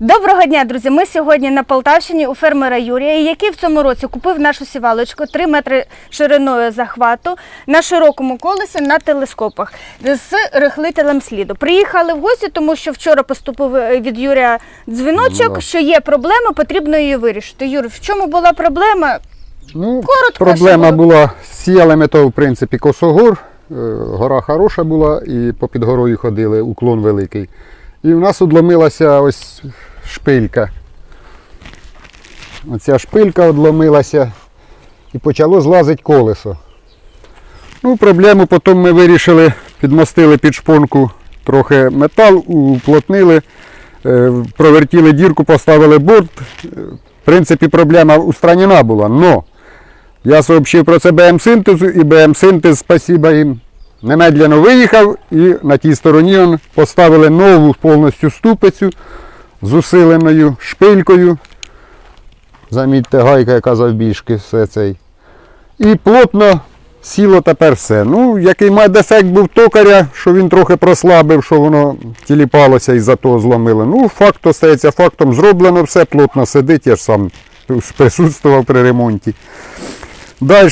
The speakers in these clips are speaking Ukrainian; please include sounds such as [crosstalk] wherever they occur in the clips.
Доброго дня, друзі! Ми сьогодні на Полтавщині у фермера Юрія, який в цьому році купив нашу сівалочку 3 метри шириною захвату на широкому колесі на телескопах з рихлителем сліду. Приїхали в гості, тому що вчора поступив е, від Юрія дзвіночок, що є проблема, потрібно її вирішити. Юр, в чому була проблема? Ну, Коротко, проблема була, сіяли ми то, в принципі, косогор, е, гора хороша була, і попід горою ходили, уклон великий. І в нас одломилася ось шпилька. Оця шпилька одломилася і почало злазити колесо. Ну, проблему потім ми вирішили, підмостили під шпонку трохи метал, уплотнили, е, провертіли дірку, поставили борт. В принципі, проблема устранена була, но я сообщив про це БМ синтезу і БМ синтез, спасіба їм, немедленно виїхав і на тій стороні он поставили нову повністю ступицю з усиленою шпилькою. Замітьте, гайка, яка завбільшки, все цей. І плотно сіло тепер все. Ну, який має дефект був токаря, що він трохи прослабив, що воно тіліпалося і за того зломило. Ну, факт остається фактом. Зроблено все, плотно сидить, я ж сам присутствував при ремонті. Далі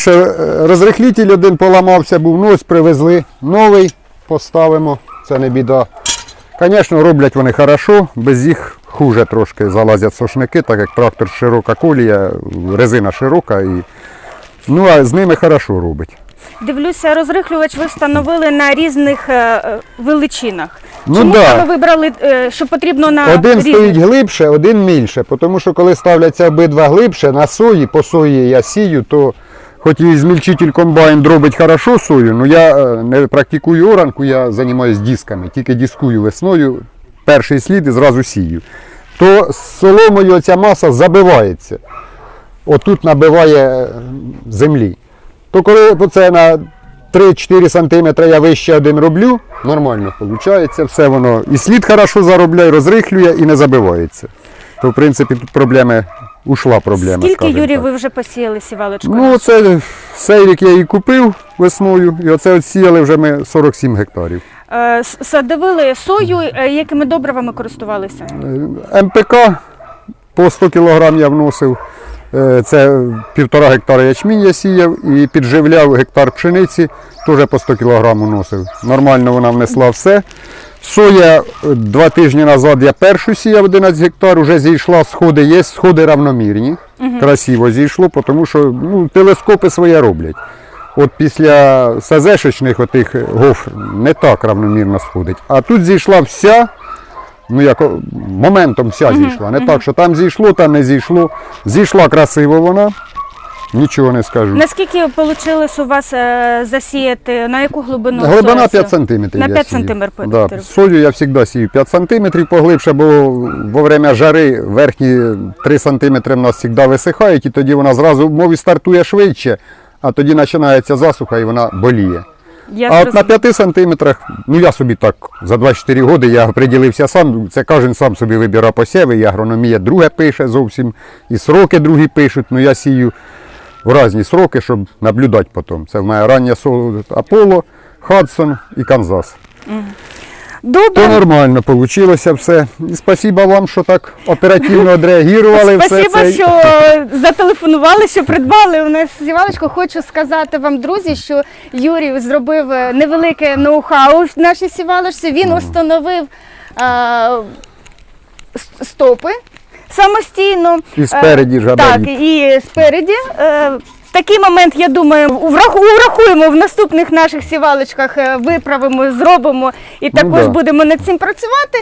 розрихлітель один поламався, був ну, ось привезли. Новий поставимо, це не біда. Звісно, роблять вони хорошо, без їх хуже трошки залазять сошники, так як трактор широка колія, резина широка. І... Ну, а з ними хорошо робить. Дивлюся, розрихлювач ви встановили на різних е, е, величинах. Ну Чому да. саме вибрали, е, що потрібно на Один різних? стоїть глибше, один мільше. Тому що коли ставляться обидва глибше, на сої, по сої я сію, то хоч і змільчитель комбайн дробить хорошо сою, але я е, не практикую оранку, я займаюся дисками. Тільки дискую весною, перший слід і зразу сію. То з соломою ця маса забивається. Отут набиває е, землі. То коли це на 3-4 см я вище один роблю, нормально виходить, все воно і слід хорошо заробляє, розрихлює і не забивається. То в принципі тут проблеми, ушла проблема. Скільки, Юрій, так. ви вже посіяли сівалочку? Ну, це цей рік я її купив весною, і оце от сіяли вже ми 47 гектарів. Е, Садовили сою, е, якими добривами користувалися? Е, МПК по 100 кг я вносив. Е, Це півтора гектара ячмінь я сіяв і підживляв гектар пшениці, теж по 100 кг вносив. Нормально вона внесла все. Соя е, два тижні назад я першу сіяв 11 гектар, вже зійшла, сходи є, сходи равномірні. Красиво зійшло, тому що ну, телескопи своє роблять. От після СЗшечних отих гофр не так равномірно сходить. А тут зійшла вся, ну як моментом вся зійшла. Не так, що там зійшло, там не зійшло. Зійшла красиво вона, нічого не скажу. Наскільки вийшло у вас е, засіяти, на яку глибину? Глибина 5 см. На 5 сантиметрів. Да. Сою я завжди сію 5 см поглибше, бо во время жари верхні 3 см в нас завжди висихають, і тоді вона зразу мові стартує швидше, а тоді починається засуха і вона боліє. Я А от на зрозуміла. 5 сантиметрах, ну я собі так за 24 роки я приділився сам. Це кожен сам собі вибирав посіви, і агрономія друге пише зовсім, і сроки другі пишуть. Ну я сію в різні сроки, щоб наблюдати потім. Це в мене соло Аполло, Хадсон і Канзас. То нормально вийшло все. І спасибо вам, що так оперативно відреагували. [laughs] все Спасибо, це. що зателефонували, що придбали у нас сівалочку. Хочу сказати вам, друзі, що Юрій зробив е, невелике ноу-хау в нашій сівалочці. Він установив а, стопи самостійно. І спереді ж Е. Так, і спереді. Е, Такий момент, я думаю, враху- врахуємо в наступних наших сівалочках, е, виправимо, зробимо і також Ну да. будемо над цим працювати.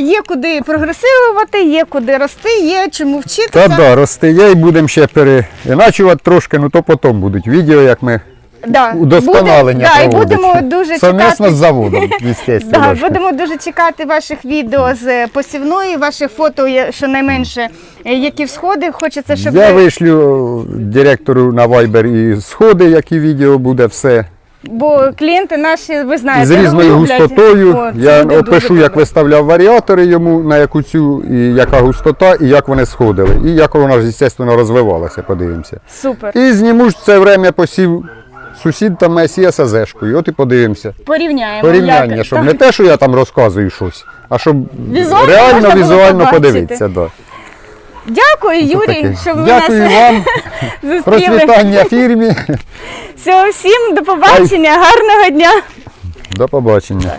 Є куди прогресувати, є куди рости, є чому вчитися. Та да, росте є і будемо ще переіначувати трошки, ну то потім будуть відео, як ми Да. удосконалення Буде- да, і будемо дуже Совмісно чекати. з заводом, [laughs] звісно. Да, будемо дуже чекати ваших відео з посівної, ваших фото, є- щонайменше, е, які всходи. Хочеться, щоб Я ви- вишлю директору на Viber і сходи, які відео буде, все. бо клієнти наші, ви знаєте, з різною люблять. густотою. О, це Я буде дуже опишу, як добре. виставляв варіатори йому, на яку цю, і яка густота, і як вони сходили. І як вона ж, звісно, розвивалася, подивимося. Супер. І зніму ж це время посів сусід там має сіє СЗшкою, от і подивимося. Порівняємо. Порівняння, як- щоб так. не те, що я там розказую щось, а щоб Візуально реально візуально подивитися. Да. Дякую, Юрій, таке. що ви Дякую нас вам. [laughs] зустріли. Процвітання фірмі. Всього всім до побачення, гарного дня. До побачення.